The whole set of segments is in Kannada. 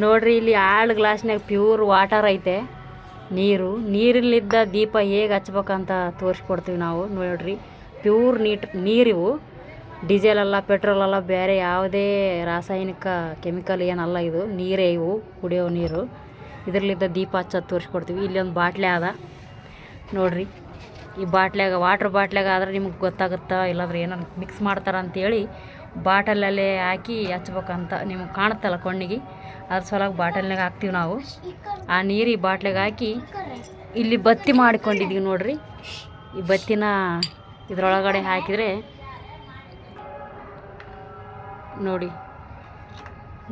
ನೋಡ್ರಿ, ಇಲ್ಲಿ ಆಳು ಗ್ಲಾಸ್ನಾಗ ಪ್ಯೂರ್ ವಾಟರ್ ಐತೆ. ನೀರು, ನೀರಲ್ಲಿದ್ದ ದೀಪ ಹೇಗೆ ಹಚ್ಬೇಕಂತ ತೋರಿಸ್ಕೊಡ್ತೀವಿ ನಾವು, ನೋಡ್ರಿ. ಪ್ಯೂರ್ ನೀಟ್, ನೀರಿವು. ಡೀಸೆಲ್ ಅಲ್ಲ, ಪೆಟ್ರೋಲ್ ಅಲ್ಲ ಬೇರೆ ಯಾವುದೇ ರಾಸಾಯನಿಕ ಕೆಮಿಕಲ್ ಏನಲ್ಲ ಇದು. ನೀರೇ ಇವು, ಕುಡಿಯೋ ನೀರು. ಇದರಲ್ಲಿದ್ದ ದೀಪ ಹಚ್ಚೋದು ತೋರಿಸ್ಕೊಡ್ತೀವಿ. ಇಲ್ಲಿ ಒಂದು ಬಾಟ್ಲಿ ಅದ. ನೋಡ್ರಿ. ಈ ಬಾಟ್ಲ್ಯಾಗ ವಾಟ್ರ್ ಬಾಟ್ಲ್ಯಾಗ ಆದ್ರೆ ನಿಮ್ಗೆ ಗೊತ್ತಾಗುತ್ತಾ? ಇಲ್ಲಾಂದ್ರೆ ಏನಾರು ಮಿಕ್ಸ್ ಮಾಡ್ತಾರೆ ಅಂತೇಳಿ ಬಾಟಲಲ್ಲೇ ಹಾಕಿ ಹಚ್ಬೇಕಂತ ನಿಮ್ಗೆ ಕಾಣುತ್ತಲ್ಲ ಕಣ್ಣಿಗೆ? ಅದ್ರ ಸಲುವಾಗಿ ಬಾಟಲ್ನಾಗ ಹಾಕ್ತೀವಿ ನಾವು. ಆ ನೀರು ಈ ಬಾಟ್ಲಿಗೆ ಹಾಕಿ ಇಲ್ಲಿ ಬತ್ತಿ ಮಾಡಿಕೊಂಡಿದ್ದೀವಿ ನೋಡ್ರಿ. ಈ ಬತ್ತಿನ ಇದ್ರೊಳಗಡೆ ಹಾಕಿದರೆ ನೋಡಿ,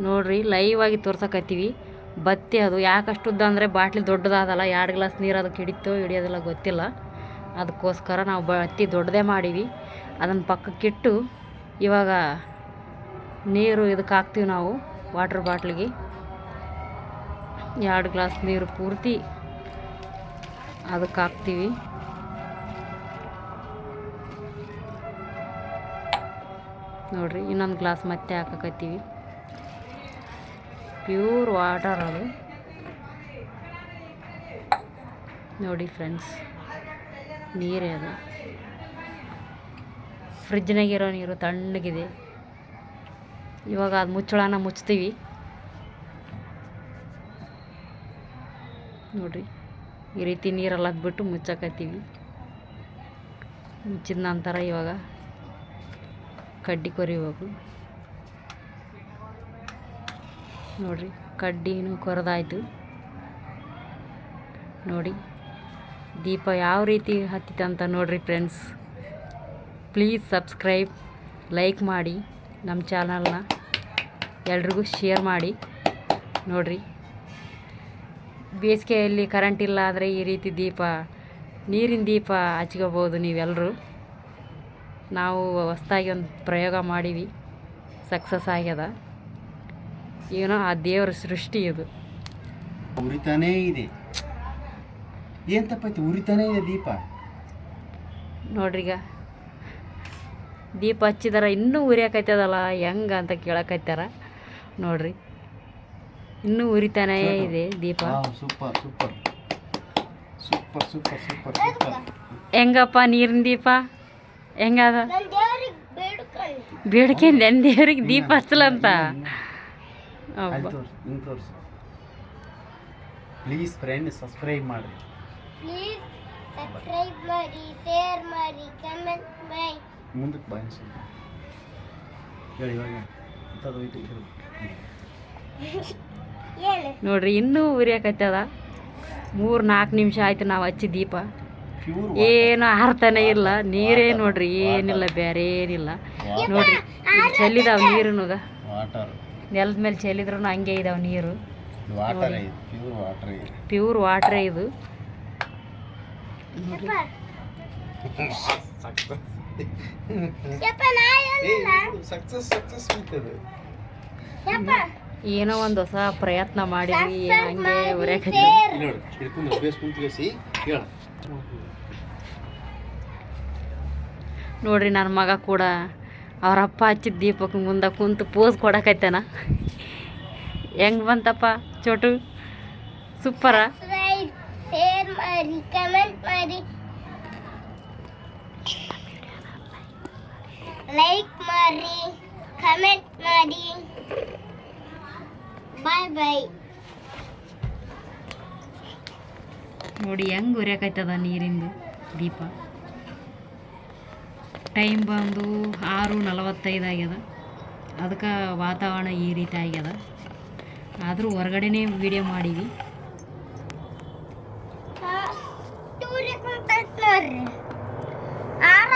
ನೋಡ್ರಿ ಲೈವ್ ಆಗಿ ತೋರ್ಸಕತ್ತೀವಿ. ಬತ್ತಿ ಅದು ಯಾಕಷ್ಟುದ್ದ ಅಂದರೆ ಬಾಟ್ಲಿ ದೊಡ್ಡದಾದಲ್ಲ, ಎರಡು ಗ್ಲಾಸ್ ನೀರು ಅದಕ್ಕೆ ಹಿಡಿತೋ, ಹಿಡಿಯೋದಿಲ್ಲ ಗೊತ್ತಿಲ್ಲ. ಅದಕ್ಕೋಸ್ಕರ ನಾವು ಬತ್ತಿ ದೊಡ್ಡದೇ ಮಾಡೀವಿ. ಅದನ್ನು ಪಕ್ಕಕ್ಕಿಟ್ಟು ಇವಾಗ ನೀರು ಇದಕ್ಕೆ ಹಾಕ್ತೀವಿ ನಾವು ವಾಟ್ರ್ ಬಾಟ್ಲಿಗೆ ಎರಡು ಗ್ಲಾಸ್ ನೀರು ಪೂರ್ತಿ ಅದಕ್ಕೆ ಹಾಕ್ತೀವಿ. ನೋಡ್ರಿ, ಇನ್ನೊಂದು ಗ್ಲಾಸ್ ಮತ್ತೆ ಹಾಕಕತ್ತೀವಿ. ಪ್ಯೂರ್ ವಾಟರ್ ಅದು. ನೋಡಿ ಫ್ರೆಂಡ್ಸ್ ನೀರೇ ಅದು. ಫ್ರಿಜ್ನಾಗಿರೋ ನೀರು ತಣ್ಣಗಿದೆ. ಇವಾಗ ಅದು ಮುಚ್ಚಳನ ಮುಚ್ತೀವಿ. ನೋಡ್ರಿ, ಈ ರೀತಿ ನೀರೆಲ್ಲ ಬಿಟ್ಟು ಮುಚ್ಚಕತ್ತೀವಿ. ಮುಚ್ಚಿದ ನಂತರ ಇವಾಗ ಕಡ್ಡಿ ಕೊರಿಬೇಕು. ನೋಡ್ರಿ ಕಡ್ಡಿನೂ ಕೊರೆದಾಯ್ತು. ನೋಡಿ. ದೀಪ ಯಾವ ರೀತಿ ಹತ್ತಿತ ಅಂತ ನೋಡ್ರಿ ಫ್ರೆಂಡ್ಸ್ ಪ್ಲೀಸ್ ಸಬ್ಸ್ಕ್ರೈಬ್ ಲೈಕ್ ಮಾಡಿ ನಮ್ಮ ಚಾನಲ್ನ ಎಲ್ರಿಗೂ ಶೇರ್ ಮಾಡಿ ನೋಡ್ರಿ. ಬೇಸಿಗೆಯಲ್ಲಿ ಕರೆಂಟ್ ಇಲ್ಲ ಆದರೆ ಈ ರೀತಿ ದೀಪ, ನೀರಿನ ದೀಪ ಹಚ್ಕೋಬೋದು ನೀವೆಲ್ಲರೂ ನಾವು ಹೊಸ್ದಾಗಿ ಒಂದು ಪ್ರಯೋಗ ಮಾಡೀವಿ ಸಕ್ಸಸ್ ಆಗ್ಯದ. ಏನೋ ಆ ದೇವರ ಸೃಷ್ಟಿ ಇದು ಉರಿತಾನೇ ಇದೆ. ಏನ್ ತಪ್ಪೈತಿ? ಉರಿತಾನೇ ಇದೆ ದೀಪ. ನೋಡ್ರಿಗ ದೀಪ ಹಚ್ಚಿದಾರ ಇನ್ನೂ ಉರಿಯಾಕೈತದಲ್ಲ ಹೆಂಗ ಅಂತ ಕೇಳಕೈತಾರ. ನೋಡ್ರಿ ಇನ್ನೂ ಉರಿತಾನೇ ಇದೆ ದೀಪ. Super super. Super super super super. ಹೆಂಗಪ್ಪ ನೀರಿನ ದೀಪ? ಹೆಂಗದ ಬೇಡಿಕೆ ನೆನ್ ದೇವ್ರಿಗೆ ದೀಪ ಹಚ್ಚಲಂತ. ಪ್ಲೀಸ್ ಫ್ರೆಂಡ್ ಸಬ್ಸ್ಕ್ರೈಬ್ ಮಾಡಿ ಪ್ಲೀಸ್ ಸಬ್ಸ್ಕ್ರೈಬ್ ಮಾಡಿ ಶೇರ್ ಮಾಡಿ ಕಮೆಂಟ್ ಮಾಡಿ ಮುಂದಕ್ಕೆ ಬಾಯಿ ಸ್ವಲ್ಪ ಹೇಳಿ ಇವಾಗ. ಇಂಥದ್ದು ಇದು. ಏನು ನೋಡ್ರಿ ಇನ್ನೂ ಉರಿಯಾಕತ್ತದ. ಮೂರು ನಾಲ್ಕು ನಿಮಿಷ ಆಯ್ತು ನಾವು ಹಚ್ಚಿ ದೀಪ. ಏನು ಆರ್ತಾನೆ ಇಲ್ಲ. ನೀರೇ ನೋಡ್ರಿ ಏನಿಲ್ಲ ಬೇರೆ ಏನಿಲ್ಲ. ನೋಡ್ರಿ ಇಲ್ಲಿ ಚೆಲ್ಲಿದಾವ ನೀರುನುಗ. ವಾಟರ್ ನೆಲದ ಮೇಲೆ ಚೆಲ್ಲಿದ್ರು ಹಂಗೆ ಇದಾವ ನೀರು. ವಾಟರ್ ಇದೆ ಪ್ಯೂರ್ ವಾಟ್ರೇ ಇದೆ ಪ್ಯೂರ್ ವಾಟ್ರೇ ಇದು ಯಪ್ಪ ನಾ ಹೇಳಿಲ್ಲ ಸಕ್ಸಸ್ ಸಕ್ಸಸ್ ಆಗ್ತದೆ ಯಪ್ಪ ಏನೋ ಒಂದು ಹೊಸ ಪ್ರಯತ್ನ ಮಾಡಿ ಹಂಗೆ ಉರಿಯಾಕತ್ತಿ ಶೇರ್ ನೋಡಿ ಹಿಡ್ಕೊಂಡು ಬೇಸ್ ಕುಂತ್ಗೆಸಿ ಹೇಳ ನೋಡ್ರಿ ನನ್ನ ಮಗ ಕೂಡ ಅವ್ರ ಅಪ್ಪ ಹಚ್ಚಿದ ದೀಪಕ್ಕೆ ಮುಂದೆ ಕುಂತು ಪೋಸ್ ಕೊಡಕೈತಾನ ಹೆಂಗ್ ಬಂತಪ್ಪ ಚೋಟು? ಸೂಪರ? ಮಾಡಿ ಕಮೆಂಟ್ ಮಾಡಿ. ಲೈಕ್ ಮಾಡಿ ಕಮೆಂಟ್ ಮಾಡಿ. ಬಾಯ್ ಬಾಯ್ ನೋಡಿ, ಹೆಂಗ್ ಉರಿಯಾಕೈತದ ನೀರಿಂದು ದೀಪ. ಟೈಮ್ ಬಂದು ಆರು ನಲವತ್ತೈದು ಆಗ್ಯದ. ಅದಕ್ಕೆ ವಾತಾವರಣ ಈ ರೀತಿ ಆಗ್ಯದ. ಆದರೂ ಹೊರಗಡೆನೇ ವಿಡಿಯೋ ಮಾಡೀವಿ. አረ